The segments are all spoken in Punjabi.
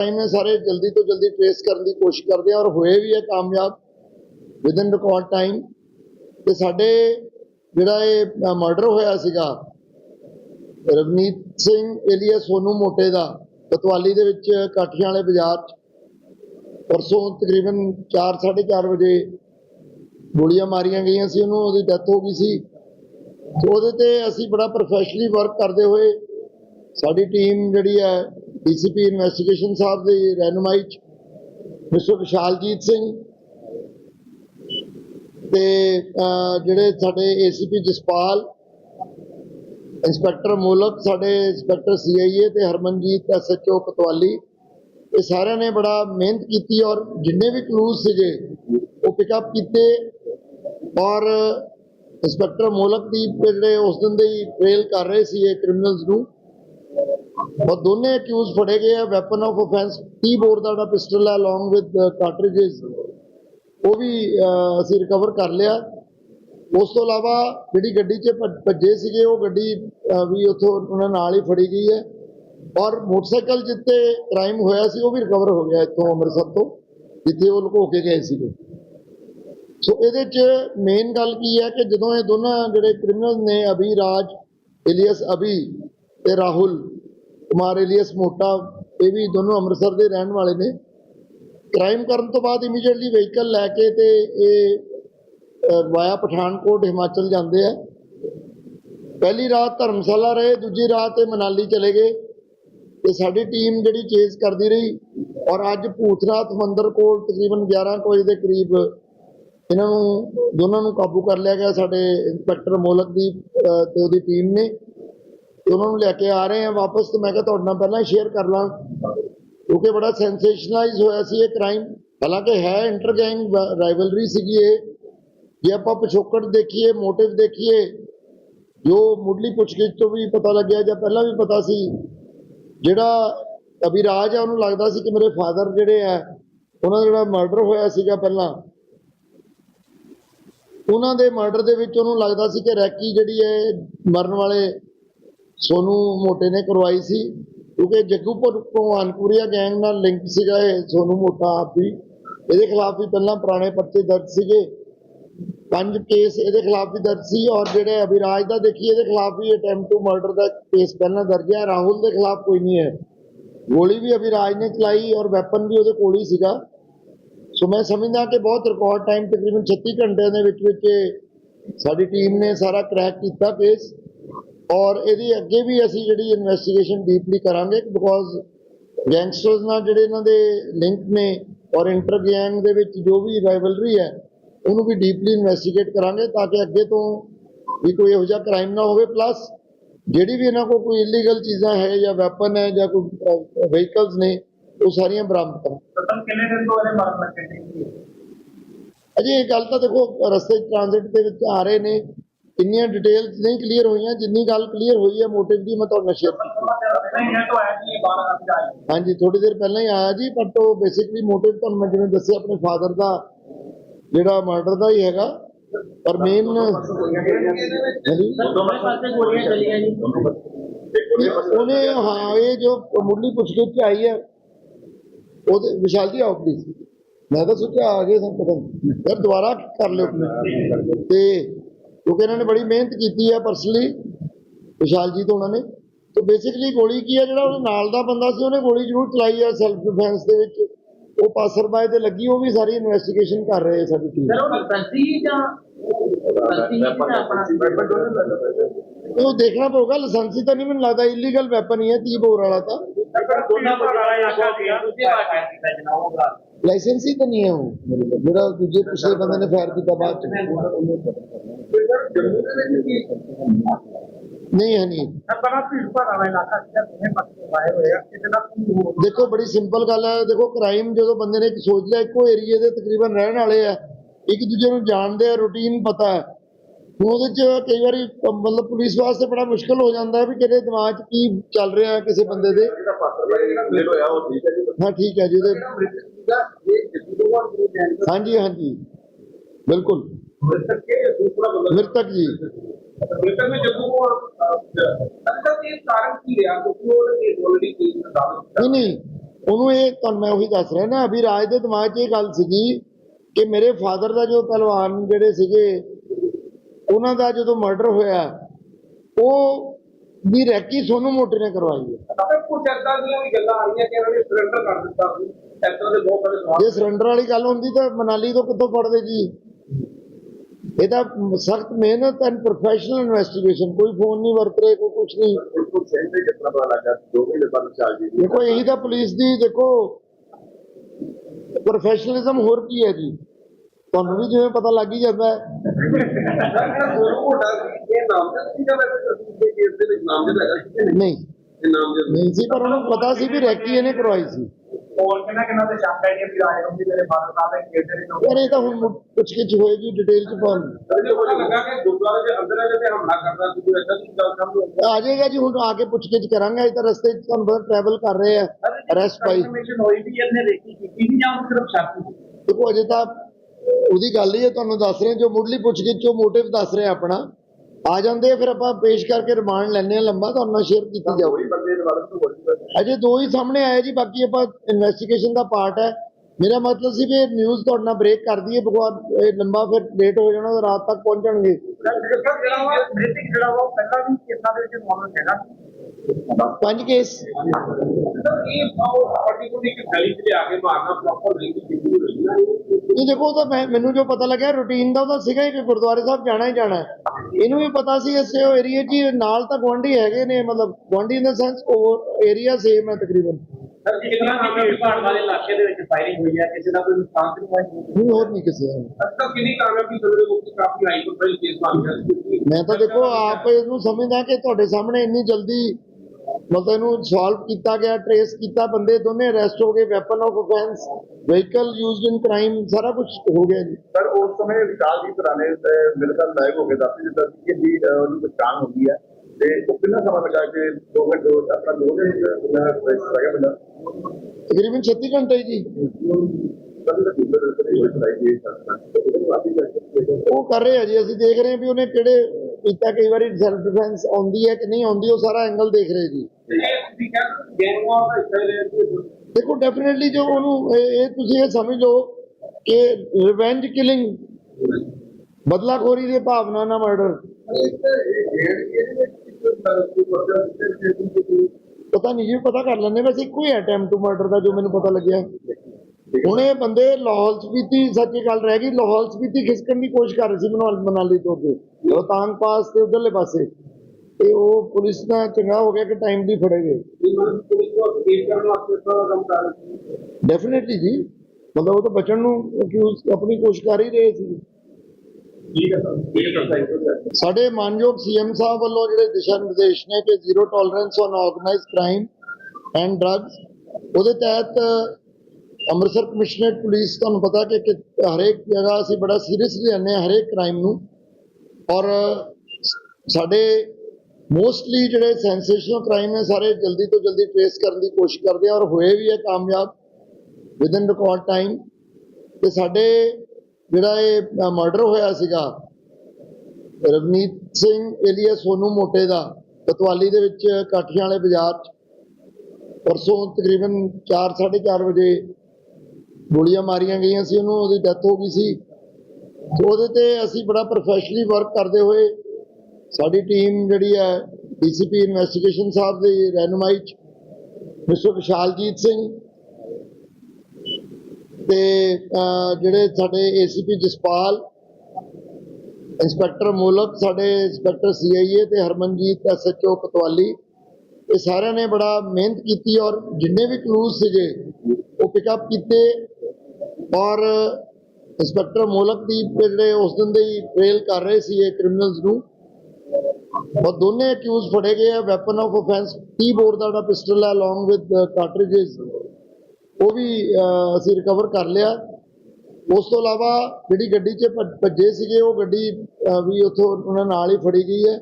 ਟਾਈਮ ਨੇ ਸਾਰੇ ਜਲਦੀ ਤੋਂ ਜਲਦੀ ਟ੍ਰੇਸ ਕਰਨ ਦੀ ਕੋਸ਼ਿਸ਼ ਕਰਦੇ ਆ ਔਰ ਹੋਏ ਵੀ ਹੈ ਕਾਮਯਾਬ ਵਿਦਨ ਰਿਕਾਰਡ ਟਾਈਮ ਤੇ ਸਾਡੇ ਜਿਹੜਾ ਇਹ ਮਰਡਰ ਹੋਇਆ ਸੀਗਾ, ਰਵਨੀਤ ਸਿੰਘ ਏਲੀਆ ਸੋਨੂ ਮੋਟੇ ਦਾ ਕਤਵਾਲੀ ਦੇ ਵਿੱਚ ਕਾਠੀਆਂ ਵਾਲੇ ਬਾਜ਼ਾਰ 'ਚ। ਪਰਸੋਂ ਤਕਰੀਬਨ 4:30 ਵਜੇ ਗੋਲੀਆਂ ਮਾਰੀਆਂ ਗਈਆਂ ਸੀ, ਉਹਨੂੰ ਉਹਦੀ ਡੈਥ ਹੋ ਗਈ ਸੀ। ਉਹਦੇ ਤੇ ਅਸੀਂ ਬੜਾ ਪ੍ਰੋਫੈਸ਼ਨਲੀ ਵਰਕ ਕਰਦੇ ਹੋਏ ਸਾਡੀ ਟੀਮ ਜਿਹੜੀ ਹੈ ਡੀਸੀਪੀ ਇਨਵੈਸਟੀਗੇਸ਼ਨ ਸਾਹਿਬ ਦੀ ਰਹਿਨੁਮਾਈ 'ਚ, ਮਿਸਟਰ ਵਿਸ਼ਾਲਜੀਤ ਸਿੰਘ ਤੇ ਜਿਹੜੇ ਸਾਡੇ ਏਸੀਪੀ ਜਸਪਾਲ, ਇੰਸਪੈਕਟਰ ਮੋਲਕ ਸਾਡੇ ਇੰਸਪੈਕਟਰ ਸੀਆਈਏ ਤੇ ਹਰਮਨਜੀਤ ਐਸਐਚਓ ਕਤਵਾਲੀ ਇਹ ਸਾਰਿਆਂ ਨੇ ਬੜਾ ਮਿਹਨਤ ਕੀਤੀ ਔਰ ਜਿੰਨੇ ਵੀ ਕਲੂਜ਼ ਸੀਗੇ, ਉਹ ਪਿਕਅਪ ਕੀਤੇ ਔਰ ਇੰਸਪੈਕਟਰ ਮੋਲਕ ਦੀ ਜਿਹੜੇ ਉਸ ਦਿਨ ਦੇ ਹੀ ਟ੍ਰੇਲ ਕਰ ਰਹੇ ਸੀ ਇਹ ਕ੍ਰਿਮੀਨਲਸ ਨੂੰ ਔਰ ਦੋਨੇ ਅਕਿਊਜ਼ ਫੜੇ ਗਏ ਆ ਵੈਪਨ ਆਫ ਆਫੈਂਸ 30 ਬੋਰ ਦਾ ਜਿਹੜਾ ਪਿਸਟਲ ਹੈ ਅਲੋਂਗ ਵਿਦ ਕਾਰਟ੍ਰਿਜਸ ਉਹ ਵੀ ਅਸੀਂ ਰਿਕਵਰ ਕਰ ਲਿਆ। ਉਸ ਤੋਂ ਇਲਾਵਾ ਜਿਹੜੀ ਗੱਡੀ 'ਚ ਭੱਜੇ ਸੀਗੇ, ਉਹ ਗੱਡੀ ਵੀ ਉੱਥੋਂ ਉਹਨਾਂ ਨਾਲ ਹੀ ਫੜੀ ਗਈ ਹੈ। ਔਰ ਮੋਟਰਸਾਈਕਲ ਜਿੱਤੇ ਕ੍ਰਾਈਮ ਹੋਇਆ ਸੀ, ਉਹ ਵੀ ਰਿਕਵਰ ਹੋ ਗਿਆ ਇੱਥੋਂ ਅੰਮ੍ਰਿਤਸਰ ਤੋਂ, ਜਿੱਥੇ ਉਹ ਲੁਕੋ ਕੇ ਗਏ ਸੀਗੇ। ਸੋ ਇਹਦੇ 'ਚ ਮੇਨ ਗੱਲ ਕੀ ਹੈ ਕਿ ਜਦੋਂ ਇਹ ਦੋਨਾਂ ਜਿਹੜੇ ਕ੍ਰਿਮੀਨਲ ਨੇ, ਅਭੀ ਰਾਜ ਇਲੀਅਸ ਅਭੀ ਤੇ ਰਾਹੁਲ ਕੁਮਾਰ ਏਲੀਅਸ ਮੋਟਾ ਇਹ ਵੀ ਦੋਨੋਂ ਅੰਮ੍ਰਿਤਸਰ ਦੇ ਰਹਿਣ ਵਾਲੇ ਨੇ। ਕ੍ਰਾਈਮ ਕਰਨ ਤੋਂ ਬਾਅਦ ਇਮੀਡੀਏਟਲੀ ਵਹੀਕਲ ਲੈ ਕੇ ਤੇ ਇਹ ਵਾਇਆ ਪਠਾਨਕੋਟ ਹਿਮਾਚਲ ਜਾਂਦੇ ਆ। ਪਹਿਲੀ ਰਾਤ ਧਰਮਸ਼ਾਲਾ ਰਹੇ ਦੂਜੀ ਰਾਤ ਇਹ ਮਨਾਲੀ ਚਲੇ ਗਏ। ਤੇ ਸਾਡੀ ਟੀਮ ਜਿਹੜੀ ਚੇਜ਼ ਕਰਦੀ ਰਹੀ ਔਰ ਅੱਜ ਭੂਤਨਾਥ ਮੰਦਿਰ ਕੋਲ ਤਕਰੀਬਨ 11 ਕੁ ਵਜੇ ਦੇ ਕਰੀਬ ਇਹਨਾਂ ਨੂੰ ਦੋਨਾਂ ਨੂੰ ਕਾਬੂ ਕਰ ਲਿਆ ਗਿਆ ਸਾਡੇ ਇੰਸਪੈਕਟਰ ਮੋਲਕ ਦੀ ਅਹ, ਤੇ ਉਹਦੀ ਟੀਮ ਨੇ। ਤੇ ਉਹਨਾਂ ਨੂੰ ਲੈ ਕੇ ਆ ਰਹੇ ਆ ਵਾਪਸ ਤੇ ਮੈਂ ਕਿਹਾ ਤੁਹਾਡੇ ਨਾਲ ਪਹਿਲਾਂ ਸ਼ੇਅਰ ਕਰ ਲਾਂ। ਕਿਉਂਕਿ ਬੜਾ ਸੈਂਸੇਸ਼ਨਲਾਈਜ਼ ਹੋਇਆ ਸੀ ਇਹ ਕ੍ਰਾਈਮ ਹਾਲਾਂਕਿ ਹੈ ਇੰਟਰ ਗੈਂਗ ਰਾਈਵਲਰੀ ਸੀਗੀ ਇਹ। ਜੇ ਆਪਾਂ ਪਿਛੋਕੜ ਦੇਖੀਏ ਮੋਟਿਵ ਦੇਖੀਏ, ਜੋ ਮੁੱਢਲੀ ਪੁੱਛਗਿੱਛ ਤੋਂ ਵੀ ਪਤਾ ਲੱਗਿਆ ਜਾਂ ਪਹਿਲਾਂ ਵੀ ਪਤਾ ਸੀ, ਜਿਹੜਾ ਅਭਿਰਾਜ ਆ, ਉਹਨੂੰ ਲੱਗਦਾ ਸੀ ਕਿ ਮੇਰੇ ਫਾਦਰ ਜਿਹੜੇ ਆ, ਉਹਨਾਂ ਦਾ ਜਿਹੜਾ ਮਰਡਰ ਹੋਇਆ ਸੀਗਾ ਪਹਿਲਾਂ, ਉਹਨਾਂ ਦੇ ਮਰਡਰ ਦੇ ਵਿੱਚ ਉਹਨੂੰ ਲੱਗਦਾ ਸੀ ਕਿ ਰੈਕੀ ਜਿਹੜੀ ਹੈ, ਮਰਨ ਵਾਲੇ ਸੋਨੂ ਮੋਟੇ ਨੇ ਕਰਵਾਈ ਸੀ, ਕਿਉਂਕਿ ਜੱਗੂਪੁਰ ਭਗਵਾਨਪੁਰੀਆ ਗੈਂਗ ਨਾਲ ਲਿੰਕ ਸੀਗਾ ਇਹ ਸੋਨੂ ਮੋਟਾ ਆਪ ਵੀ ਇਹਦੇ ਖਿਲਾਫ ਵੀ ਪਹਿਲਾਂ ਪੁਰਾਣੇ ਪਰਚੇ ਦਰਜ ਸੀਗੇ। ਪੰਜ ਕੇਸ ਇਹਦੇ ਖਿਲਾਫ ਵੀ ਦਰਜ ਸੀ ਔਰ ਜਿਹੜੇ ਅਭਿਰਾਜ ਦਾ ਦੇਖੀਏ, ਇਹਦੇ ਖਿਲਾਫ ਵੀ ਅਟੈਂਪਟ ਟੂ ਮਰਡਰ ਦਾ ਕੇਸ ਪਹਿਲਾਂ ਦਰਜ ਹੈ। ਰਾਹੁਲ ਦੇ ਖਿਲਾਫ ਕੋਈ ਨਹੀਂ ਹੈ। ਗੋਲੀ ਵੀ ਅਭਿਰਾਜ ਨੇ ਚਲਾਈ ਔਰ ਵੈਪਨ ਵੀ ਉਹਦੇ ਕੋਲ ਹੀ ਸੀਗਾ। ਸੋ ਮੈਂ ਸਮਝਦਾ ਕਿ ਬਹੁਤ ਰਿਕਾਰਡ ਟਾਈਮ ਤਕਰੀਬਨ 36 ਘੰਟਿਆਂ ਦੇ ਵਿੱਚ ਵਿੱਚ ਸਾਡੀ ਟੀਮ ਨੇ ਸਾਰਾ ਕ੍ਰੈਕ ਕੀਤਾ ਕੇਸ ਔਰ ਇਹਦੀ ਅੱਗੇ ਵੀ ਅਸੀਂ ਜਿਹੜੀ ਇਨਵੈਸਟੀਗੇਸ਼ਨ ਡੀਪਲੀ ਕਰਾਂਗੇ ਬਿਕੋਜ਼ ਗੈਂਗਸਟਰਸ ਨਾਲ ਜਿਹੜੇ ਇਹਨਾਂ ਦੇ ਲਿੰਕ ਨੇ ਔਰ ਇੰਟਰ ਗੈਂਗ ਦੇ ਵਿੱਚ ਜੋ ਵੀ ਰਾਈਵਲਰੀ ਹੈ ਉਹਨੂੰ ਵੀ ਡੀਪਲੀ ਇਨਵੈਸਟੀਗੇਟ ਕਰਾਂਗੇ ਤਾਂ ਕਿ ਅੱਗੇ ਤੋਂ ਵੀ ਕੋਈ ਇਹੋ ਜਿਹਾ ਕ੍ਰਾਈਮ ਨਾ ਹੋਵੇ। ਪਲੱਸ ਜਿਹੜੀ ਵੀ ਇਹਨਾਂ ਕੋਲ ਕੋਈ ਇਲੀਗਲ ਚੀਜ਼ਾਂ ਹੈ ਜਾਂ ਵੈਪਨ ਹੈ ਜਾਂ ਕੋਈ ਵਹੀਕਲਸ ਨੇ ਉਹ ਸਾਰੀਆਂ ਬਰਾਮਦ ਕਰਾਂ ਕਿੰਨੇ ਦਿਨ ਤੋਂ ਇਹਨੇ ਮਾਰਨ ਲੱਗੇ ਅਜੇ ਇਹ ਗੱਲ ਤਾਂ ਦੇਖੋ ਰਸਤੇ ਟ੍ਰਾਂਜ਼ਿਟ ਦੇ ਵਿੱਚ ਆ ਰਹੇ ਨੇ। ਇੰਨੀਆਂ ਡਿਟੇਲਸ ਨਹੀਂ ਕਲੀਅਰ ਹੋਈਆਂ ਜਿੰਨੀ ਗੱਲ ਕਲੀਅਰ ਹੋਈ ਹੈ ਮੋਟਿਵ ਦੀ ਮੈਂ ਤੁਹਾਨੂੰ ਨਾਲ ਸ਼ੇਅਰ ਕੀਤੀ ਨਹੀਂ ਇਹਨਾਂ ਤੋਂ ਆਇਆ ਕਿ ਇਹ ਬਾਹਰ ਆ ਕੇ ਆਇਆ ਹਾਂਜੀ ਥੋੜੀ ਦੇਰ ਪਹਿਲਾਂ ਹੀ ਆਇਆ ਜੀ ਬਟ ਉਹ ਬੇਸਿਕਲੀ ਮੋਟਿਵ ਤੁਹਾਨੂੰ ਮੈਂ ਜਿਵੇਂ ਦੱਸਿਆ ਆਪਣੇ ਫਾਦਰ ਦਾ ਜਿਹੜਾ ਮਰਡਰ ਦਾ ਹੀ ਹੈਗਾ ਪਰ ਮੇਨ ਹਾਂਜੀ ਦੋਵੇਂ ਪਾਸੇ ਗੋਲੀਆਂ ਚੱਲੀਆਂ ਜੀ ਉਹਨੇ ਹਾਂ ਇਹ ਜੋ ਮੁੱਢਲੀ ਪੁੱਛਗਿੱਛ 'ਚ ਆਈ ਹੈ ਉਹਦੇ ਵਿਸ਼ਾਲ ਜੀ ਆਓ ਪਲੀਜ਼ ਮੈਂ ਤਾਂ ਸੋਚਿਆ ਆ ਗਏ ਸਭ ਪਤਾ ਨਹੀਂ ਯਾਰ ਦੁਬਾਰਾ ਕਰ ਲਿਓ please। ਤੇ ਕਿਉਂਕਿ ਇਹਨਾਂ ਨੇ ਬੜੀ ਮਿਹਨਤ ਕੀਤੀ ਹੈ ਪਰਸਨਲੀ ਵਿਸ਼ਾਲ ਜੀ ਤੋਂ ਉਹਨਾਂ ਨੇ। ਤੇ ਬੇਸਿਕਲੀ ਗੋਲੀ ਕੀ ਹੈ ਜਿਹੜਾ ਉਹਦੇ ਨਾਲ ਦਾ ਬੰਦਾ ਸੀ ਉਹਨੇ ਗੋਲੀ ਜ਼ਰੂਰ ਚਲਾਈ ਹੈ ਸੈਲਫ ਡਿਫੈਂਸ ਦੇ ਵਿੱਚ। ਉਹ ਪਾਸਰਬਾਈ ਤੇ ਲੱਗੀ ਉਹ ਵੀ ਸਾਰੀ ਇਨਵੈਸਟੀਗੇਸ਼ਨ ਕਰ ਰਹੇ ਸਾਡੀ ਟੀਮ ਸਰ ਉਹ ਜਾਂ ਉਹ ਦੇਖਣਾ ਪਊਗਾ ਲਾਇਸੈਂਸੀ ਤਾਂ ਨਹੀਂ ਮੈਨੂੰ ਲੱਗਦਾ ਇਲੀਗਲ ਵੈਪਨ ਹੀ ਹੈ 30 ਬੋਰ ਵਾਲਾ ਤਾਂ। ਲਾਇਸੈਂਸੀ ਤਾਂ ਨਹੀਂ ਹੈ ਉਹ। ਜਿਹੜਾ ਦੂਜੇ ਪਿਛਲੇ ਬੰਦੇ ਨੇ ਫਾਇਰ ਕੀਤਾ ਬਾਅਦ ਚ। ਨਹੀਂ ਹੈ ਨਹੀਂ ਦੇਖੋ ਬੜੀ ਸਿੰਪਲ ਗੱਲ ਹੈ। ਦੇਖੋ ਕ੍ਰਾਈਮ ਜਦੋਂ ਬੰਦੇ ਨੇ ਸੋਚ ਲਿਆ ਇੱਕੋ ਏਰੀਏ ਦੇ ਤਕਰੀਬਨ ਰਹਿਣ ਵਾਲੇ ਆ ਇੱਕ ਦੂਜੇ ਨੂੰ ਜਾਣਦੇ ਆ ਰੂਟੀਨ ਪਤਾ ਹੈ। ਉਹਦੇ ਚ ਕਈ ਵਾਰੀ ਮਤਲਬ ਪੁਲਿਸ ਵਾਸਤੇ ਬੜਾ ਮੁਸ਼ਕਲ ਹੋ ਜਾਂਦਾ ਵੀ ਕਿਹਦੇ ਦਿਮਾਗ 'ਚ ਕੀ ਚੱਲ ਰਿਹਾ ਹੈ ਕਿਸੇ ਬੰਦੇ ਦੇ। ਹਾਂ, ਠੀਕ ਹੈ ਜਿਹਦੇ ਹਾਂਜੀ ਹਾਂਜੀ। ਬਿਲਕੁਲ। ਮ੍ਰਿਤਕ ਜੀ। ਮ੍ਰਿਤਕ ਨੇ ਜਦੋਂ ਅੰਦਰ ਇਹ ਕਾਰਨ ਕੀ ਰਿਹਾ ਕਿਉਂਕਿ ਉਹਦੇ ਆਲਰੇਡੀ ਕੇਸ ਅਦਾਲਤ ਨਹੀਂ ਨਹੀਂ। ਉਹਨੂੰ ਇਹ ਤੁਹਾਨੂੰ ਮੈਂ ਉਹੀ ਦੱਸ ਰਿਹਾ ਨਾ ਅਭੀ ਰਾਜ ਦੇ ਦਿਮਾਗ 'ਚ ਇਹ ਗੱਲ ਸੀਗੀ ਕਿ ਮੇਰੇ ਫਾਦਰ ਦਾ ਜੋ ਪਹਿਲਵਾਨ ਜਿਹੜੇ ਸੀਗੇ ਉਹਨਾਂ ਦਾ ਜਦੋਂ ਮਰਡਰ ਹੋਇਆ ਉਹ ਦੀ ਰੈਕੀ ਸੋਨੂ ਮੋਟੇ ਨੇ ਕਰਵਾਈ ਹੈ। ਵੀ ਜੇ ਸਰੈਂਡਰ ਵਾਲੀ ਗੱਲ ਹੁੰਦੀ ਤਾਂ ਮਨਾਲੀ ਤੋਂ ਕਿੱਥੋਂ ਫੜਦੇ ਜੀ? ਇਹ ਤਾਂ ਸਖਤ ਮਿਹਨਤ ਐਂਡ ਪ੍ਰੋਫੈਸ਼ਨਲ ਇਨਵੈਸਟੀਗੇਸ਼ਨ ਕੋਈ ਫੋਨ ਨਹੀਂ ਵਰਤ ਰਹੇ ਕੋਈ ਕੁਝ ਨਹੀਂ। ਬਿਲਕੁਲ ਸਹੀ ਤੇ ਕਿਤਨਾ ਪਤਾ ਲੱਗਾ ਦੋ ਮਹੀਨੇ ਬਾਅਦ ਚਾਲ ਜੀ ਦੇਖੋ ਇਹੀ ਤਾਂ ਪੁਲਿਸ ਦੀ ਦੇਖੋ ਪ੍ਰੋਫੈਸ਼ਨਲਿਜ਼ਮ ਹੋਰ ਕੀ ਹੈ ਜੀ? ਤੁਹਾਨੂੰ ਵੀ ਜਿਵੇਂ ਪਤਾ ਲੱਗ ਹੀ ਜਾਂਦਾ ਹੈ। ਕਿ ਨਹੀਂ। ਨਹੀਂ ਸੀ ਪਰ ਉਹਨੂੰ ਪਤਾ ਸੀ ਵੀ ਰੈਕੀ ਇਹਨੇ ਕਰਵਾਈ ਸੀ। ਕਿ ਪਰ ਇਹ ਤਾਂ ਹੁਣ ਪੁੱਛ ਗਿੱਛ ਹੋਏਗੀ ਡਿਟੇਲ ਚ ਪਾਉਣ ਕਿ ਆ ਜਾਏਗਾ ਜੀ ਹੁਣ ਆ ਕੇ ਪੁੱਛ ਗਿੱਛ ਕਰਾਂਗੇ ਇਹ ਤਾਂ ਰਸਤੇ 'ਚ ਤੁਹਾਨੂੰ ਪਤਾ ਟਰੈਵਲ ਕਰ ਰਹੇ ਆ। ਅਰੈਸਟ ਪਾਈ। ਇਨਫੋਰਮੇਸ਼ਨ ਹੋਈ ਵੀ ਇਹਨੇ ਰੇਕੀ ਕੀਤੀ ਸੀ ਜਾਂ ਸਿਰਫ ਸ਼ੱਕ ਸੀ? ਦੇਖੋ ਅਜੇ ਤਾਂ ਉਹਦੀ ਗੱਲ ਹੀ ਹੈ ਤੁਹਾਨੂੰ ਦੱਸ ਰਹੇ ਜੋ ਮੁੱਢਲੀ ਪੁੱਛ ਗਿੱਛ ਚੋਂ ਮੋਟਿਵ ਦੱਸ ਰਹੇ ਆਪਣਾ ਆ ਜਾਂਦੇ ਆ ਫਿਰ ਆਪਾਂ ਪੇਸ਼ ਕਰਕੇ ਰਿਮਾਂਡ ਲੈਣੇ ਆ ਲੰਬਾ ਤੁਹਾਨੂੰ ਨਾਲ ਸ਼ੇਅਰ ਕੀਤੀ ਜਾਊਗੀ ਅਜੇ ਦੋ ਹੀ ਸਾਹਮਣੇ ਆਏ ਜੀ ਬਾਕੀ ਆਪਾਂ ਇਨਵੈਸਟੀਗੇਸ਼ਨ ਦਾ ਪਾਰਟ ਹੈ। ਮੇਰਾ ਮਤਲਬ ਸੀ ਵੀ ਨਿਊਜ਼ ਤੁਹਾਡੇ ਨਾਲ ਬ੍ਰੇਕ ਕਰ ਦਈਏ ਬਗਵਾਨ ਇਹ ਲੰਬਾ ਫਿਰ ਲੇਟ ਹੋ ਜਾਣਾ ਤੇ ਰਾਤ ਤੱਕ ਪਹੁੰਚਣਗੇ। ਜਿਹੜਾ ਵਾ ਮ੍ਰਿਤਕ ਜਿਹੜਾ ਵਾ ਉਹ ਪਹਿਲਾਂ ਵੀ ਕੇਸਾਂ ਦੇ ਵਿੱਚ ਇਨਵੋਲਵ ਹੈਗਾ ਪੰਜ ਕੇਸ ਇਹ ਦੇਖੋ ਉਹ ਤਾਂ ਮੈਂ ਮੈਨੂੰ ਜੋ ਪਤਾ ਲੱਗਿਆ ਰੂਟੀਨ ਦਾ ਉਹਦਾ ਸੀਗਾ ਹੀ ਕਿ ਗੁਰਦੁਆਰੇ ਸਾਹਿਬ ਜਾਣਾ ਹੀ ਜਾਣਾ। ਇਹਨੂੰ ਵੀ ਪਤਾ ਸੀ ਇਸ ਏਰੀਏ 'ਚ ਹੀ ਨਾਲ ਤਾਂ ਗੁਆਂਢੀ ਹੈਗੇ ਨੇ ਮਤਲਬ ਗੁਆਂਢੀ ਇਨ ਦਾ ਸੈਂਸ ਉਹ ਏਰੀਆ ਸੇਮ ਹੈ ਤਕਰੀਬਨ। ਸਰ ਕਿੰਨਾ ਭੀੜ ਭਾੜ ਵਾਲੇ ਇਲਾਕੇ ਦੇ ਵਿੱਚ ਫਾਇਰਿੰਗ ਹੋਈ ਹੈ ਕਿਸੇ ਦਾ ਕੋਈ ਨੁਕਸਾਨ ਤਾਂ ਨਹੀਂ ਹੋਇਆ? ਹੋਰ ਨਹੀਂ ਕਿਸੇ ਦਾ। ਤੱਕ ਕਿੰਨੀ ਕਾਮਯਾਬੀ ਸਮਝਦੇ ਹੋ ਕਿ ਕਾਫੀ ਹਾਈ ਪ੍ਰੋਫਾਈਲ ਕੇਸ ਬਣ ਗਿਆ? ਸੀ ਮੈਂ ਤਾਂ ਦੇਖੋ ਆਪ ਇਹਨੂੰ ਸਮਝਦਾ ਕਿ ਤੁਹਾਡੇ ਸਾਹਮਣੇ ਇੰਨੀ ਜਲਦੀ ਮਤਲਬ ਇਹਨੂੰ ਸੋਲਵ ਕੀਤਾ ਗਿਆ ਟਰੇਸ ਕੀਤਾ ਬੰਦੇ ਦੋਨੇ ਅਰੈਸਟ ਹੋ ਗਏ weapon of offence vehicle used in crime ਸਾਰਾ ਕੁਝ ਹੋ ਗਿਆ ਜੀ। ਪਰ ਉਸ ਸਮੇਂ ਵਿਸ਼ਾਲ ਜੀ ਪੁਰਾਣੇ ਨਾਲ ਲਾਈਵ ਹੋ ਕੇ ਦੱਸ ਦਿੱਤਾ ਸੀ ਕਿ ਜੀ ਉਹਨੂੰ ਪਛਾਣ ਹੋ ਗਈ ਹੈ। ਤੇ ਉਹ ਕਿੰਨਾ ਸਮਾਂ ਲੱਗਾ ਕਿ ਦੋ ਘੰਟੇ ਉਹ ਆਪਣਾ ਦੋ ਦਿਨ ਮੈਂ ਪ੍ਰੈਸ ਕਰਾਇਆ ਬੰਦਾ ਤਕਰੀਬਨ 36 ਘੰਟੇ ਜੀ। ਉਹ ਕਰ ਰਹੇ ਆ ਜੀ ਅਸੀਂ ਦੇਖ ਰਹੇ ਹਾਂ ਵੀ ਉਹਨੇ ਕਿਹੜੇ ਕੀਤਾ ਕਈ ਵਾਰੀ ਸੈਲਫ ਡਿਫੈਂਸ ਆਉਂਦੀ ਹੈ ਕਿ ਨਹੀਂ ਆਉਂਦੀ, ਉਹ ਸਾਰਾ ਐਂਗਲ ਦੇਖ ਰਹੇ ਜੀ। ਦੇਖੋ ਡੈਫੀਨਿਟਲੀ ਜੋ ਉਹਨੂੰ, ਇਹ ਤੁਸੀਂ ਇਹ ਸਮਝ ਲਓ ਕਿ ਰਿਵੈਂਜ ਕਿਲਿੰਗ ਬਦਲਾਖੋਰੀ ਦੀ ਭਾਵਨਾ ਨਾਲ ਮਰਡਰ ਪਤਾ ਨਹੀਂ ਜੀ, ਪਤਾ ਕਰ ਲੈਣੇ ਵੈਸੇ ਇੱਕੋ ਹੀ ਅਟੈਂਪਟ ਟੂ ਮਰਡਰ ਦਾ ਜੋ ਮੈਨੂੰ ਪਤਾ ਲੱਗਿਆ। ਹੁਣ ਇਹ ਬੰਦੇ ਲਾਹੌਲ ਸਪੀਤੀ ਸੱਚੀ ਗੱਲ ਰਹਿ ਗਈ ਲਾਹੌਲ ਸਪੀਤੀ ਖਿਸਕਣ ਦੀ ਕੋਸ਼ਿਸ਼ ਕਰ ਰਹੇ ਸੀ ਮਨਾਲ- ਤੋਂ ਅੱਗੇ। ਰੋਹਤਾਂਗ ਪਾਸ ਤੇ ਉਧਰਲੇ ਪਾਸੇ। ਤੇ ਉਹ ਪੁਲਿਸ ਦਾ ਚੰਗਾ ਹੋ ਗਿਆ ਕਿ ਟਾਈਮ ਦੀ ਫੜੇ ਗਏ। ਡੈਫੀਨਿਟਲੀ ਜੀ। ਮਤਲਬ ਉਹ ਤਾਂ ਬਚਣ ਨੂੰ accuse ਆਪਣੀ ਕੋਸ਼ਿਸ਼ ਕਰ ਹੀ ਰਹੇ ਸੀ। ਸਾਡੇ ਮਾਨਯੋਗ ਸੀਐਮ ਸਾਹਿਬ ਵੱਲੋਂ ਜਿਹੜੇ ਦਿਸ਼ਾ ਨਿਰਦੇਸ਼ ਨੇ ਕਿ zero tolerance on organised crime and drugs ਉਹਦੇ ਤਹਿਤ ਅੰਮ੍ਰਿਤਸਰ ਕਮਿਸ਼ਨਰੇਟ ਪੁਲਿਸ ਤੁਹਾਨੂੰ ਪਤਾ ਕਿ ਕਿ ਹਰੇਕ ਜਗ੍ਹਾ ਅਸੀਂ ਬੜਾ ਸੀਰੀਅਸਲੀ ਲੈਂਦੇ ਹਾਂ ਹਰੇਕ ਕ੍ਰਾਈਮ ਨੂੰ। ਔਰ ਸਾਡੇ ਮੋਸਟਲੀ ਜਿਹੜੇ ਸੈਂਸੇਸ਼ਨਲ ਕ੍ਰਾਈਮ ਨੇ ਸਾਰੇ ਜਲਦੀ ਤੋਂ ਜਲਦੀ ਟ੍ਰੇਸ ਕਰਨ ਦੀ ਕੋਸ਼ਿਸ਼ ਕਰਦੇ ਆ ਔਰ ਹੋਏ ਵੀ ਹੈ ਕਾਮਯਾਬ ਵਿਦਨ ਰਿਕਾਰਡ ਟਾਈਮ ਤੇ ਸਾਡੇ ਜਿਹੜਾ ਇਹ ਮਰਡਰ ਹੋਇਆ ਸੀਗਾ, ਰਵਨੀਤ ਸਿੰਘ ਏਲੀਆ ਸੋਨੂ ਮੋਟੇ ਦਾ ਕਤਵਾਲੀ ਦੇ ਵਿੱਚ ਕਾਠੀਆਂ ਵਾਲੇ ਬਾਜ਼ਾਰ 'ਚ। ਪਰਸੋਂ ਤਕਰੀਬਨ 4:30 ਵਜੇ ਗੋਲੀਆਂ ਮਾਰੀਆਂ ਗਈਆਂ ਸੀ, ਉਹਨੂੰ ਉਹਦੀ ਡੈਥ ਹੋ ਗਈ ਸੀ। ਉਹਦੇ ਤੇ ਅਸੀਂ ਬੜਾ ਪ੍ਰੋਫੈਸ਼ਨਲੀ ਵਰਕ ਕਰਦੇ ਹੋਏ ਸਾਡੀ ਟੀਮ ਜਿਹੜੀ ਹੈ ਡੀਸੀਪੀ ਇਨਵੈਸਟੀਗੇਸ਼ਨ ਸਾਹਿਬ ਦੀ ਰਹਿਨੁਮਾਈ 'ਚ ਮਿਸਟਰ ਵਿਸ਼ਾਲਜੀਤ ਸਿੰਘ ਤੇ ਜਿਹੜੇ ਸਾਡੇ ਏਸੀਪੀ ਜਸਪਾਲ, ਇੰਸਪੈਕਟਰ ਮੋਲਕ ਸਾਡੇ ਇੰਸਪੈਕਟਰ ਸੀਆਈਏ ਤੇ ਹਰਮਨਜੀਤ ਐਸਐਚਓ ਪਤਵਾਲੀ, ਇਹ ਸਾਰਿਆਂ ਨੇ ਬੜਾ ਮਿਹਨਤ ਕੀਤੀ ਔਰ ਜਿੰਨੇ ਵੀ ਕਲੂਜ਼ ਸੀਗੇ, ਉਹ ਪਿਕਅਪ ਕੀਤੇ। ਔਰ ਇੰਸਪੈਕਟਰ ਮੋਲਕ ਦੀ ਜਿਹੜੇ ਉਸ ਦਿਨ ਦੇ ਹੀ ਟ੍ਰੇਲ ਕਰ ਰਹੇ ਸੀ ਇਹ ਕ੍ਰਿਮੀਨਲਸ ਨੂੰ। ਔਰ ਦੋਨੇ ਅਕਿਊਜ਼ ਫੜੇ ਗਏ ਆ ਵੈਪਨ ਆਫ ਆਫੈਂਸ 30 ਬੋਰ ਦਾ ਜਿਹੜਾ ਪਿਸਟਲ ਹੈ ਅਲੋਂਗ ਵਿਦ ਕਾਰਟ੍ਰਿਜਸ ਉਹ ਵੀ ਅਸੀਂ ਰਿਕਵਰ ਕਰ ਲਿਆ। ਉਸ ਤੋਂ ਇਲਾਵਾ ਜਿਹੜੀ ਗੱਡੀ 'ਚ ਭੱਜੇ ਸੀਗੇ, ਉਹ ਗੱਡੀ ਵੀ ਉੱਥੋਂ ਉਹਨਾਂ ਨਾਲ ਹੀ ਫੜੀ ਗਈ ਹੈ।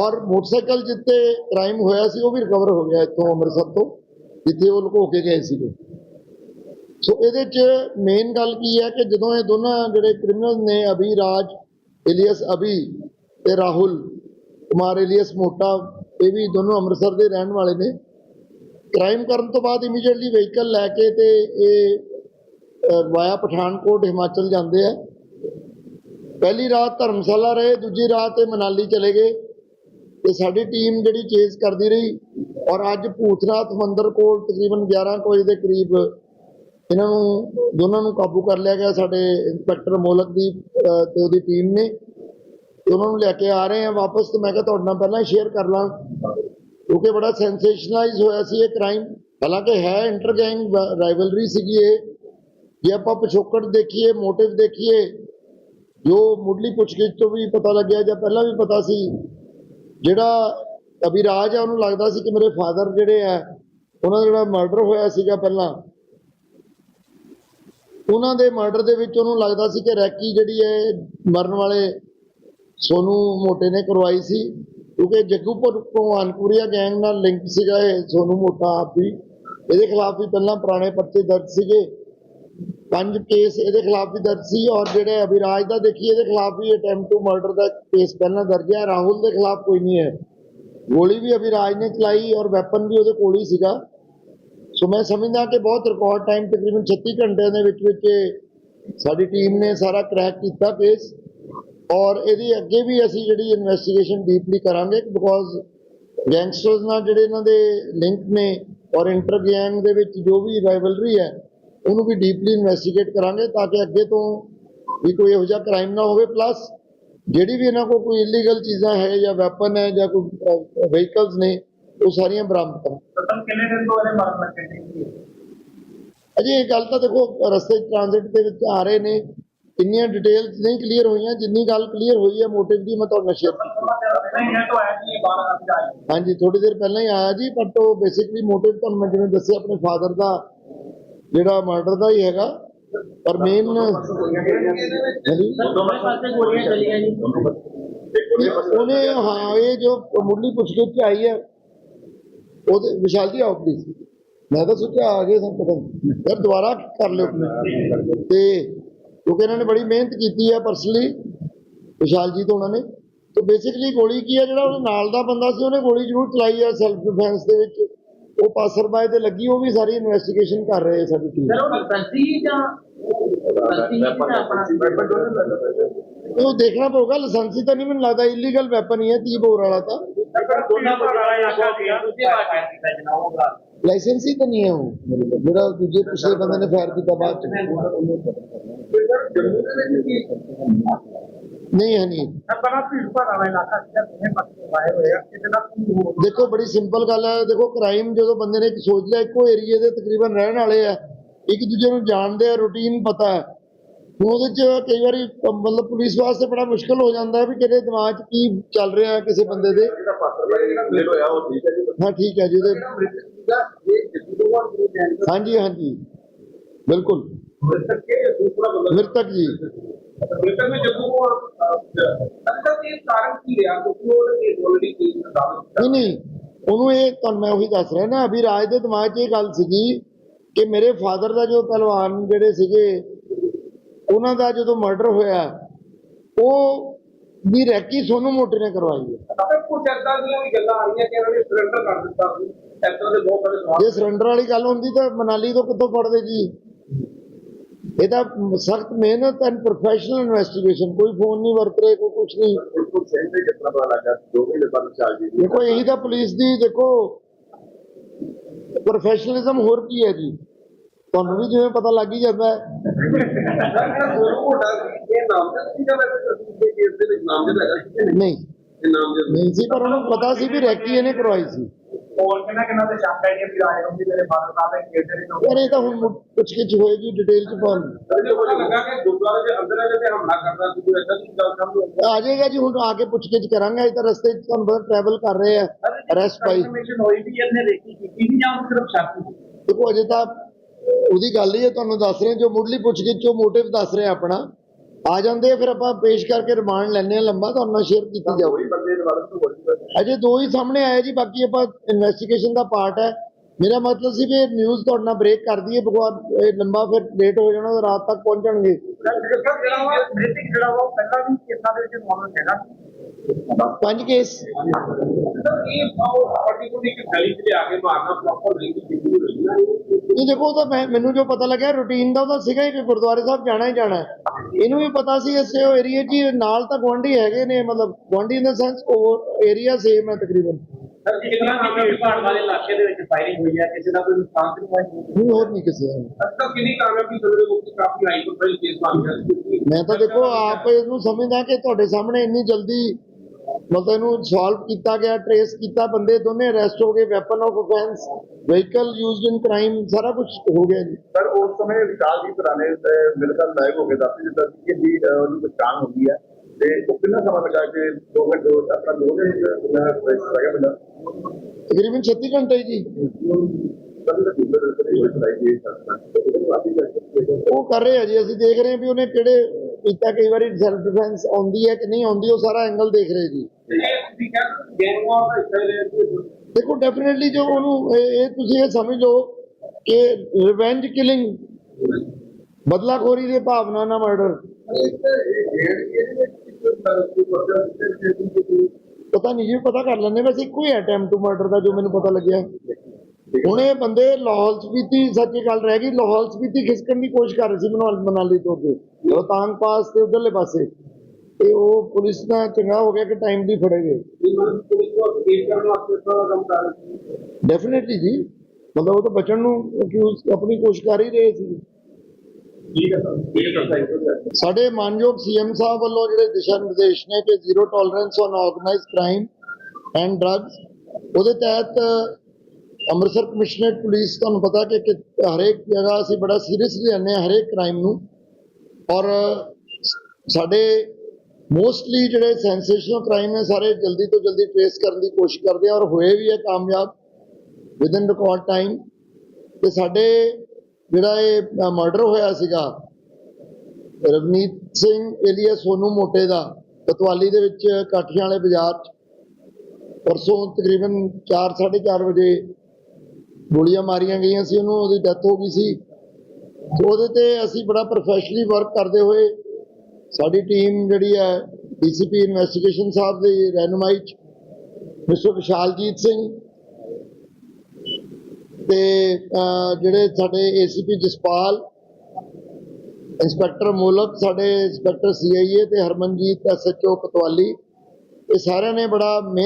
ਔਰ ਮੋਟਰਸਾਈਕਲ ਜਿੱਤੇ ਕ੍ਰਾਈਮ ਹੋਇਆ ਸੀ, ਉਹ ਵੀ ਰਿਕਵਰ ਹੋ ਗਿਆ ਇੱਥੋਂ ਅੰਮ੍ਰਿਤਸਰ ਤੋਂ, ਜਿੱਥੇ ਉਹ ਲੁਕੋ ਕੇ ਗਏ ਸੀਗੇ। ਸੋ ਇਹਦੇ 'ਚ ਮੇਨ ਗੱਲ ਕੀ ਹੈ ਕਿ ਜਦੋਂ ਇਹ ਦੋਨਾਂ ਜਿਹੜੇ ਕ੍ਰਿਮੀਨਲ ਨੇ, ਅਭੀ, ਰਾਜ ਇਲੀਅਸ ਅਭੀ ਤੇ ਰਾਹੁਲ, ਕੁਮਾਰ ਇਲੀਅਸ ਮੋਟਾ, ਇਹ ਵੀ ਦੋਨੋਂ ਅੰਮ੍ਰਿਤਸਰ ਦੇ ਰਹਿਣ ਵਾਲੇ ਨੇ। ਕ੍ਰਾਈਮ ਕਰਨ ਤੋਂ ਬਾਅਦ ਇਮੀਡੀਏਟਲੀ ਵਹੀਕਲ ਲੈ ਕੇ ਤੇ ਇਹ ਵਾਇਆ ਪਠਾਨਕੋਟ, ਹਿਮਾਚਲ ਜਾਂਦੇ ਆ। ਪਹਿਲੀ ਰਾਤ ਧਰਮਸ਼ਾਲਾ ਰਹੇ, ਦੂਜੀ ਰਾਤ ਇਹ ਮਨਾਲੀ ਚਲੇ ਗਏ। ਤੇ ਸਾਡੀ ਟੀਮ ਜਿਹੜੀ ਚੇਸ ਕਰਦੀ ਰਹੀ ਔਰ ਅੱਜ ਭੂਤਨਾਥ ਮੰਦਿਰ ਕੋਲ ਤਕਰੀਬਨ 11 ਕੁ ਵਜੇ ਦੇ ਕਰੀਬ ਇਹਨਾਂ ਨੂੰ ਦੋਨਾਂ ਨੂੰ ਕਾਬੂ ਕਰ ਲਿਆ ਗਿਆ ਸਾਡੇ ਇੰਸਪੈਕਟਰ ਮੋਲਕ ਦੀ ਅਹ, ਤੇ ਉਹਦੀ ਟੀਮ ਨੇ। ਉਹਨਾਂ ਨੂੰ ਲੈ ਕੇ ਆ ਰਹੇ ਆ ਵਾਪਸ ਤੇ ਮੈਂ ਕਿਹਾ ਤੁਹਾਡੇ ਨਾਲ ਪਹਿਲਾਂ ਸ਼ੇਅਰ ਕਰ ਲਾਂ। ਕਿਉਂਕਿ ਬੜਾ ਸੈਂਸੇਸ਼ਨਲਾਈਜ਼ ਹੋਇਆ ਸੀ ਇਹ ਕ੍ਰਾਈਮ ਹਾਲਾਂਕਿ ਹੈ ਇੰਟਰ ਗੈਂਗ ਰਾਈਵਲਰੀ ਸੀਗੀ ਇਹ। ਜੇ ਆਪਾਂ ਪਿਛੋਕੜ ਦੇਖੀਏ ਮੋਟਿਵ ਦੇਖੀਏ ਜੋ ਮੁੱਢਲੀ ਪੁੱਛਗਿੱਛ ਤੋਂ ਵੀ ਪਤਾ ਲੱਗਿਆ ਜਾਂ ਪਹਿਲਾਂ ਵੀ ਪਤਾ ਸੀ ਜਿਹੜਾ ਅਭਿਰਾਜ ਆ ਉਹਨੂੰ ਲੱਗਦਾ ਸੀ ਕਿ ਮੇਰੇ ਫਾਦਰ ਜਿਹੜੇ ਆ ਉਹਨਾਂ ਦਾ ਜਿਹੜਾ ਮਰਡਰ ਹੋਇਆ ਸੀਗਾ ਪਹਿਲਾਂ। ਉਹਨਾਂ ਦੇ ਮਰਡਰ ਦੇ ਵਿੱਚ ਉਹਨੂੰ ਲੱਗਦਾ ਸੀ ਕਿ ਰੈਕੀ ਜਿਹੜੀ ਹੈ, ਮਰਨ ਵਾਲੇ ਸੋਨੂ ਮੋਟੇ ਨੇ ਕਰਵਾਈ ਸੀ, ਕਿਉਂਕਿ ਜੱਗੂਪੁਰ ਭਗਵਾਨਪੁਰੀਆ ਗੈਂਗ ਨਾਲ ਲਿੰਕ ਸੀਗਾ ਇਹ ਸੋਨੂ ਮੋਟਾ ਆਪ ਵੀ ਇਹਦੇ ਖਿਲਾਫ ਵੀ ਪਹਿਲਾਂ ਪੁਰਾਣੇ ਪਰਚੇ ਦਰਜ ਸੀਗੇ। ਪੰਜ ਕੇਸ ਇਹਦੇ ਖਿਲਾਫ ਵੀ ਦਰਜ ਸੀ ਔਰ ਜਿਹੜੇ ਅਭਿਰਾਜ ਦਾ ਦੇਖੀਏ, ਇਹਦੇ ਖਿਲਾਫ ਵੀ ਅਟੈਂਪਟ ਟੂ ਮਰਡਰ ਦਾ ਕੇਸ ਪਹਿਲਾਂ ਦਰਜ ਹੈ। ਰਾਹੁਲ ਦੇ ਖਿਲਾਫ ਕੋਈ ਨਹੀਂ ਹੈ। ਗੋਲੀ ਵੀ ਅਭਿਰਾਜ ਨੇ ਚਲਾਈ ਔਰ ਵੈਪਨ ਵੀ ਉਹਦੇ ਕੋਲ ਹੀ ਸੀਗਾ। ਸੋ ਮੈਂ ਸਮਝਦਾ ਕਿ ਬਹੁਤ ਰਿਕਾਰਡ ਟਾਈਮ ਤਕਰੀਬਨ 36 ਘੰਟਿਆਂ ਦੇ ਵਿੱਚ ਵਿੱਚ ਸਾਡੀ ਟੀਮ ਨੇ ਸਾਰਾ ਕ੍ਰੈਕ ਕੀਤਾ ਕੇਸ ਔਰ ਇਹਦੀ ਅੱਗੇ ਵੀ ਅਸੀਂ ਜਿਹੜੀ ਇਨਵੈਸਟੀਗੇਸ਼ਨ ਡੀਪਲੀ ਕਰਾਂਗੇ ਬਿਕੋਜ਼ ਗੈਂਗਸਟਰਸ ਨਾਲ ਜਿਹੜੇ ਇਹਨਾਂ ਦੇ ਲਿੰਕ ਨੇ ਔਰ ਇੰਟਰ ਗੈਂਗ ਦੇ ਵਿੱਚ ਜੋ ਵੀ ਰਾਈਵਲਰੀ ਹੈ ਉਹਨੂੰ ਵੀ ਡੀਪਲੀ ਇਨਵੈਸਟੀਗੇਟ ਕਰਾਂਗੇ ਤਾਂ ਕਿ ਅੱਗੇ ਤੋਂ ਵੀ ਕੋਈ ਇਹੋ ਜਿਹਾ ਕ੍ਰਾਈਮ ਨਾ ਹੋਵੇ ਪਲੱਸ ਜਿਹੜੀ ਵੀ ਇਹਨਾਂ ਕੋਲ ਕੋਈ ਇਲੀਗਲ ਚੀਜ਼ਾਂ ਹੈ ਜਾਂ ਵੈਪਨ ਹੈ ਜਾਂ ਕੋਈ ਵਹੀਕਲਸ ਨੇ ਉਹ ਸਾਰੀਆਂ ਬਰਾਮਦ ਕਰਾਂ ਤਾਂ ਕਿੰਨੇ ਦਿਨ ਤੋਂ ਇਹਨੇ ਮਰਨ ਲੱਗੇ ਸੀ ਅਜੇ ਇਹ ਗੱਲ ਤਾਂ ਦੇਖੋ ਰਸਤੇ ਟ੍ਰਾਂਜ਼ਿਟ ਦੇ ਵਿੱਚ ਆ ਰਹੇ ਨੇ। ਇੰਨੀਆਂ ਡਿਟੇਲਸ ਨਹੀਂ ਕਲੀਅਰ ਹੋਈਆਂ ਜਿੰਨੀ ਗੱਲ ਕਲੀਅਰ ਹੋਈ ਹੈ ਮੋਟਿਵ ਦੀ ਮੈਂ ਤੁਹਾਡੇ ਨਾਲ ਸ਼ੇਅਰ ਕੀਤੀ ਨਹੀਂ ਇਹ ਤਾਂ ਹੈ ਕਿ ਇਹ ਬਾਹਰ ਆ ਕੇ ਆਈ ਹਾਂਜੀ ਥੋੜੀ ਦੇਰ ਪਹਿਲਾਂ ਹੀ ਆਇਆ ਜੀ ਬਟ ਉਹ ਬੇਸਿਕਲੀ ਮੋਟਿਵ ਤੁਹਾਨੂੰ ਮੈਂ ਜਿਵੇਂ ਦੱਸਿਆ ਆਪਣੇ ਫਾਦਰ ਦਾ ਜਿਹੜਾ ਮਰਡਰ ਦਾ ਹੀ ਹੈਗਾ। ਪਰ ਮੇਨ ਹਾਂਜੀ। ਦੋਵੇਂ ਪਾਸੇ ਗੋਲੀਆਂ ਚੱਲੀਆਂ ਜੀ ਉਹਨੇ ਹਾਂ ਇਹ ਜੋ ਮੁੱਢਲੀ ਪੁੱਛਗਿੱਛ ਚ ਆਈ ਹੈ ਉਹਦੇ ਵਿਸ਼ਾਲ ਜੀ ਆਓ ਪਲੀਜ਼ ਮੈਂ ਤਾਂ ਸੋਚਿਆ ਆ ਗਏ ਸਭ ਪਤਾ ਯਾਰ ਦੁਬਾਰਾ ਕਰ ਲਿਓ ਤੇ ਕਿਉਂਕਿ ਇਹਨਾਂ ਨੇ ਬੜੀ ਮਿਹਨਤ ਕੀਤੀ ਹੈ ਪਰਸਨਲੀ ਵਿਸ਼ਾਲ ਜੀ ਤੋਂ ਉਹਨਾਂ ਨੇ। ਤੇ ਬੇਸਿਕਲੀ ਗੋਲੀ ਕੀ ਹੈ ਜਿਹੜਾ ਉਹਦੇ ਨਾਲ ਦਾ ਬੰਦਾ ਸੀ ਉਹਨੇ ਗੋਲੀ ਜ਼ਰੂਰ ਚਲਾਈ ਹੈ ਸੈਲਫ ਡਿਫੈਂਸ ਦੇ ਵਿੱਚ। ਉਹ ਪਾਸਰਬਾਈ ਤੇ ਲੱਗੀ ਉਹ ਵੀ ਸਾਰੀ ਇਨਵੈਸਟੀਗੇਸ਼ਨ ਕਰ ਰਹੇ ਸਾਡੀ ਟੀਮ ਸਰ ਉਹ ਜਾਂ ਉਹ ਦੇਖਣਾ ਪਊਗਾ ਲਾਇਸੈਂਸੀ ਤਾਂ ਨਹੀਂ ਮੈਨੂੰ ਲੱਗਦਾ ਇਲੀਗਲ ਵੈਪਨ ਹੀ ਹੈ 30 ਬੋਰ ਵਾਲਾ ਤਾਂ। ਦੋਨਾਂ ਦੂਜੇ ਜਨਾਬ ਲਾਇਸੈਂਸੀ ਤਾਂ ਨਹੀਂ ਹੈ ਉਹ। ਜਿਹੜਾ ਦੂਜੇ ਪਿਛਲੇ ਬੰਦੇ ਨੇ ਫਾਇਰ ਕੀਤਾ ਬਾਅਦ ਚ। ਨਹੀਂ ਹੈ ਨਹੀਂ ਹੋ। ਦੇਖੋ ਬੜੀ ਸਿੰਪਲ ਗੱਲ ਹੈ। ਦੇਖੋ ਕ੍ਰਾਈਮ ਜਦੋਂ ਬੰਦੇ ਨੇ ਇੱਕ ਸੋਚ ਲਿਆ ਇੱਕੋ ਏਰੀਏ ਦੇ ਤਕਰੀਬਨ ਰਹਿਣ ਵਾਲੇ ਆ ਇੱਕ ਦੂਜੇ ਨੂੰ ਜਾਣਦੇ ਆ ਰੂਟੀਨ ਪਤਾ ਹੈ। ਉਹਦੇ ਚ ਕਈ ਵਾਰੀ ਮਤਲਬ ਪੁਲਿਸ ਵਾਸਤੇ ਬੜਾ ਮੁਸ਼ਕਲ ਹੋ ਜਾਂਦਾ ਵੀ ਕਿਹਦੇ ਦਿਮਾਗ 'ਚ ਕੀ ਚੱਲ ਰਿਹਾ ਕਿਸੇ ਬੰਦੇ ਦੇ। ਹਾਂ, ਠੀਕ ਹੈ ਜੀ, ਉਹਦੇ ਹਾਂਜੀ ਹਾਂਜੀ। ਬਿਲਕੁਲ। ਮ੍ਰਿਤਕ ਜੀ। ਬ੍ਰਿਟਨ ਵਿੱਚ ਜਦੋਂ ਅੰਦਰ ਇਹ ਕਾਰਨ ਕੀ ਰਿਹਾ ਕਿਉਂਕਿ ਉਹ ਆਲਰੇਡੀ ਕੇਸ ਅਦਾਲਤ ਨਹੀਂ ਨਹੀਂ। ਉਹਨੂੰ ਇਹ ਤੁਹਾਨੂੰ ਮੈਂ ਉਹੀ ਦੱਸ ਰਿਹਾ ਨਾ ਅਭੀ ਰਾਜ ਦੇ ਦਿਮਾਗ 'ਚ ਇਹ ਗੱਲ ਸੀਗੀ ਕਿ ਮੇਰੇ ਫਾਦਰ ਦਾ ਜੋ ਪਹਿਲਵਾਨ ਜਿਹੜੇ ਸੀਗੇ ਉਹਨਾਂ ਦਾ ਜਦੋਂ ਮਰਡਰ ਹੋਇਆ ਉਹ ਵੀ ਰੈਕੀ ਸੋਨੂ ਮੋਟੇ ਨੇ ਕਰਵਾਈ ਹੈ। ਤਾਂ ਕੁਝ ਏਦਾਂ ਦੀਆਂ ਵੀ ਗੱਲਾਂ ਆ ਰਹੀਆਂ ਕਿ ਇਹਨਾਂ ਨੇ ਸਰੈਂਡਰ ਕਰ ਦਿੱਤਾ ਸੀ। ਸੈਕਟਰ ਦੇ ਬਹੁਤ ਸਾਰੇ ਸਵਾਲ ਜੇ ਸਰੈਂਡਰ ਵਾਲੀ ਗੱਲ ਹੁੰਦੀ ਤਾਂ ਮਨਾਲੀ ਤੋਂ ਕਿੱਥੋਂ ਫੜਦੇ ਜੀ? ਇਹ ਤਾਂ ਸਖਤ ਮਿਹਨਤ ਐਂਡ ਪ੍ਰੋਫੈਸ਼ਨਲ ਇਨਵੈਸਟੀਗੇਸ਼ਨ ਕੋਈ ਫੋਨ ਨਹੀਂ ਵਰਤ ਰਹੇ ਕੋਈ ਕੁਝ ਨਹੀਂ। ਬਿਲਕੁਲ ਸਹੀ ਤੇ ਜਿਤਨਾ ਪਤਾ ਲੱਗਾ ਦੋ ਮਹੀਨੇ ਬਾਅਦ ਚਾਲ ਜੀ ਦੇਖੋ ਇਹੀ ਤਾਂ ਪੁਲਿਸ ਦੀ ਦੇਖੋ ਪ੍ਰੋਫੈਸ਼ਨਲਿਜ਼ਮ ਹੋਰ ਕੀ ਹੈ ਜੀ? ਤੁਹਾਨੂੰ ਵੀ ਜਿਵੇਂ ਪਤਾ ਲੱਗ ਹੀ ਜਾਂਦਾ ਹੈ। ਕਿ ਨਹੀਂ। ਨਹੀਂ ਸੀ ਪਰ ਉਹਨੂੰ ਪਤਾ ਸੀ ਵੀ ਰੈਕੀ ਇਹਨੇ ਕਰਵਾਈ ਸੀ। ਕਿ ਯਾਰ ਇਹ ਤਾਂ ਹੁਣ ਪੁੱਛ ਗਿੱਛ ਹੋਏਗੀ ਡਿਟੇਲ ਚ ਕਿ ਸਾਹਮਣੇ ਆ ਜਾਏਗਾ ਜੀ ਹੁਣ ਆ ਕੇ ਪੁੱਛ ਗਿੱਛ ਕਰਾਂਗੇ ਇਹ ਤਾਂ ਰਸਤੇ 'ਚ ਤੁਹਾਨੂੰ ਪਤਾ ਟਰੈਵਲ ਕਰ ਰਹੇ ਆ ਅਰੈਸਟ ਪਾਈ। ਦੇਖੋ ਅਜੇ ਤਾਂ ਉਹਦੀ ਗੱਲ ਹੀ ਹੈ ਤੁਹਾਨੂੰ ਦੱਸ ਰਹੇ ਜੋ ਮੁੱਢਲੀ ਪੁੱਛ ਗਿੱਛ ਚੋਂ ਮੋਟਿਵ ਦੱਸ ਰਹੇ ਆਪਣਾ। ਆ ਜਾਂਦੇ ਆ, ਫਿਰ ਆਪਾਂ ਪੇਸ਼ ਕਰਕੇ ਰਿਮਾਂਡ ਲੈਣੇ ਆ ਲੰਬਾ ਤੁਹਾਨੂੰ ਨਾਲ ਸ਼ੇਅਰ ਕੀਤੀ ਜਾਊਗੀ ਅਜੇ ਦੋ ਹੀ ਸਾਹਮਣੇ ਆਏ ਜੀ ਬਾਕੀ ਆਪਾਂ ਇਨਵੈਸਟੀਗੇਸ਼ਨ ਦਾ ਪਾਰਟ ਹੈ। ਮੇਰਾ ਮਤਲਬ ਸੀ ਵੀ ਨਿਊਜ਼ ਤੁਹਾਡੇ ਨਾਲ ਬ੍ਰੇਕ ਕਰ ਦਈਏ ਬਗਵਾਨ ਇਹ ਲੰਬਾ ਫਿਰ ਲੇਟ ਹੋ ਜਾਣਾ ਰਾਤ ਤੱਕ ਪਹੁੰਚਣਗੇ। ਪੰਜ ਕੇਸ ਇਹ ਦੇਖੋ ਤਾਂ ਮੈਨੂੰ ਜੋ ਪਤਾ ਲੱਗਿਆ ਰੂਟੀਨ ਦਾ ਉਹਦਾ ਸੀਗਾ ਹੀ ਕਿ ਗੁਰਦੁਆਰੇ ਸਾਹਿਬ ਜਾਣਾ ਹੀ ਜਾਣਾ ਹੈ। ਇਹਨੂੰ ਵੀ ਪਤਾ ਸੀ ਇਸੇ ਉਹ ਏਰੀਏ 'ਚ ਹੀ ਨਾਲ ਤਾਂ ਗੁਆਂਢੀ ਹੈਗੇ ਨੇ ਮਤਲਬ ਗੁਆਂਢੀ ਇਨ ਦਾ ਸੈਂਸ ਉਹ ਏਰੀਆ ਸੇਮ ਹੈ ਤਕਰੀਬਨ। ਸਰ ਕਿੰਨਾ ਕਿ ਭੀੜ ਭਾੜ ਵਾਲੇ ਇਲਾਕੇ ਦੇ ਵਿੱਚ ਫਾਇਰਿੰਗ ਹੋਈ ਹੈ? ਕਿਸੇ ਦਾ ਕੋਈ ਨੁਕਸਾਨ ਤਾਂ ਨਹੀਂ ਹੋਇਆ? ਨਹੀਂ ਹੋਰ ਨਹੀਂ ਕਿਸੇ ਦਾ। ਤੱਕ ਕਿੰਨੀ ਕਾਮਯਾਬੀ ਸਮਝਦੇ ਹੋ ਕਿ ਕਾਫੀ ਹਾਈ ਪ੍ਰੋਫਾਈਲ ਕੇਸ ਬਣ ਗਿਆ ਸੀ ਕਿਉਂਕਿ ਮੈਂ ਤਾਂ ਦੇਖੋ ਆਪ ਇਹਨੂੰ ਸਮਝਦਾ ਕਿ ਤੁਹਾਡੇ ਸਾਹਮਣੇ ਇੰਨੀ ਜਲਦੀ ਮਤਲਬ ਇਹਨੂੰ ਸੋਲਵ ਕੀਤਾ ਗਿਆ ਟਰੇਸ ਕੀਤਾ ਬੰਦੇ ਦੋਨੇ ਅਰੈਸਟ ਹੋ ਗਏ weapon of offence vehicle used in crime ਸਾਰਾ ਕੁਝ ਹੋ ਗਿਆ ਜੀ। ਪਰ ਉਸ ਸਮੇਂ ਵਿਸ਼ਾਲ ਜੀ ਪੁਰਾਣੇ ਖਿਆਲ ਲਾਈਵ ਹੋ ਕੇ ਦੱਸ ਹੀ ਦਿੱਤਾ ਸੀ ਕਿ ਜੀ ਉਹਨੂੰ ਪਛਾਣ ਹੋ ਗਈ ਹੈ। ਤੇ ਉਹ ਕਿੰਨਾ ਸਮਾਂ ਲੱਗਾ ਕਿ ਦੋ ਘੰਟੇ ਆਪਣਾ ਦੋ ਦਿਨ ਮੈਂ ਪ੍ਰੈਸ ਕਰਾਇਆ ਬੰਦਾ? ਤਕਰੀਬਨ 36 ਘੰਟੇ ਜੀ। ਉਹ ਕਰ ਰਹੇ ਆ ਜੀ ਅਸੀਂ ਦੇਖ ਰਹੇ ਹਾਂ ਵੀ ਉਹਨੇ ਕਿਹੜੇ ਕੀਤਾ ਕਈ ਵਾਰੀ ਸੈਲਫ ਡਿਫੈਂਸ ਆਉਂਦੀ ਹੈ ਕਿ ਨਹੀਂ ਆਉਂਦੀ ਉਹ ਸਾਰਾ ਐਂਗਲ ਦੇਖ ਰਹੇ ਜੀ। ਦੇਖੋ ਡੈਫੀਨਿਟਲੀ ਜੋ ਉਹਨੂੰ ਇਹ ਤੁਸੀਂ ਇਹ ਸਮਝ ਲਓ ਕਿ ਰਿਵੈਂਜ ਕਿਲਿੰਗ ਬਦਲਾਖੋਰੀ ਦੀ ਭਾਵਨਾ ਨਾਲ ਮਰਡਰ ਪਤਾ ਨਹੀਂ ਜੀ ਪਤਾ ਕਰ ਲੈਂਦੇ ਵੈਸੇ ਇੱਕੋ ਹੈ ਅਟੈਂਪਟ ਟੂ ਮਰਡਰ ਦਾ ਜੋ ਮੈਨੂੰ ਪਤਾ ਲੱਗਿਆ। ਹੁਣ ਇਹ ਬੰਦੇ ਲਾਹੌਲ ਸਪੀਤੀ ਸੱਚੀ ਗੱਲ ਰਹਿ ਗਈ ਲਾਹੌਲ ਸਪੀਤੀ ਖਿਸਕਣ ਦੀ ਕੋਸ਼ਿਸ਼ ਕਰ ਰਹੇ ਸੀ ਮਨਾਲ ਮਨਾਲੀ ਤੋਂ ਅੱਗੇ। ਰੋਹਤਾਂਗ ਪਾਸ ਤੇ ਉਧਰਲੇ ਪਾਸੇ ਤੇ ਉਹ ਪੁਲਿਸ ਦਾ ਚੰਗਾ ਹੋ ਗਿਆ ਕਿ ਟਾਈਮ ਦੀ ਫੜੇ ਗਏ। ਡੈਫੀਨਿਟਲੀ ਜੀ। ਮਤਲਬ ਉਹ ਤਾਂ ਬਚਣ ਨੂੰ accused ਆਪਣੀ ਕੋਸ਼ਿਸ਼ ਕਰ ਹੀ ਰਹੇ ਸੀ। ਸਾਡੇ ਮਾਨਯੋਗ ਸੀਐਮ ਸਾਹਿਬ ਵੱਲੋਂ ਜਿਹੜੇ ਦਿਸ਼ਾ ਨਿਰਦੇਸ਼ ਨੇ ਕਿ zero tolerance on organised crime and drugs ਉਹਦੇ ਤਹਿਤ ਅੰਮ੍ਰਿਤਸਰ ਕਮਿਸ਼ਨਰੇਟ ਪੁਲਿਸ ਤੁਹਾਨੂੰ ਪਤਾ ਕਿ ਕਿ ਹਰੇਕ ਜਗ੍ਹਾ ਅਸੀਂ ਬੜਾ ਸੀਰੀਅਸਲੀ ਲੈਂਦੇ ਹਾਂ ਹਰੇਕ ਕ੍ਰਾਈਮ ਨੂੰ। ਔਰ ਸਾਡੇ ਮੋਸਟਲੀ ਜਿਹੜੇ ਸੈਂਸੇਸ਼ਨਲ ਕ੍ਰਾਈਮ ਨੇ ਸਾਰੇ ਜਲਦੀ ਤੋਂ ਜਲਦੀ ਟ੍ਰੇਸ ਕਰਨ ਦੀ ਕੋਸ਼ਿਸ਼ ਕਰਦੇ ਆ ਔਰ ਹੋਏ ਵੀ ਹੈ ਕਾਮਯਾਬ ਵਿਦਨ ਰਿਕਾਰਡ ਟਾਈਮ ਤੇ ਸਾਡੇ ਜਿਹੜਾ ਇਹ ਮਰਡਰ ਹੋਇਆ ਸੀਗਾ, ਰਵਨੀਤ ਸਿੰਘ ਏਲੀਆ ਸੋਨੂ ਮੋਟੇ ਦਾ ਕਤਵਾਲੀ ਦੇ ਵਿੱਚ ਕਾਠੀਆਂ ਵਾਲੇ ਬਾਜ਼ਾਰ 'ਚ। ਪਰਸੋਂ ਤਕਰੀਬਨ 4:30 ਵਜੇ ਗੋਲੀਆਂ ਮਾਰੀਆਂ ਗਈਆਂ ਸੀ, ਉਹਨੂੰ ਉਹਦੀ ਡੈਥ ਹੋ ਗਈ ਸੀ। ਉਹਦੇ ਤੇ ਅਸੀਂ ਬੜਾ ਪ੍ਰੋਫੈਸ਼ਨਲੀ ਵਰਕ ਕਰਦੇ ਹੋਏ ਸਾਡੀ ਟੀਮ ਜਿਹੜੀ ਹੈ ਡੀਸੀਪੀ ਇਨਵੈਸਟੀਗੇਸ਼ਨ ਸਾਹਿਬ ਦੀ ਰਹਿਨੁਮਾਈ ਮਿਸਟਰ ਵਿਸ਼ਾਲਜੀਤ ਸਿੰਘ ਤੇ ਜਿਹੜੇ ਸਾਡੇ ਏਸੀਪੀ ਜਸਪਾਲ, ਇੰਸਪੈਕਟਰ ਮੋਲਕ, ਸਾਡੇ ਇੰਸਪੈਕਟਰ ਸੀਆਈਏ ਤੇ ਹਰਮਨਜੀਤ ਐਸਐਚਓ ਕਤਵਾਲੀ ਇਹ ਸਾਰਿਆਂ ਨੇ ਬੜਾ ਮਿਹਨਤ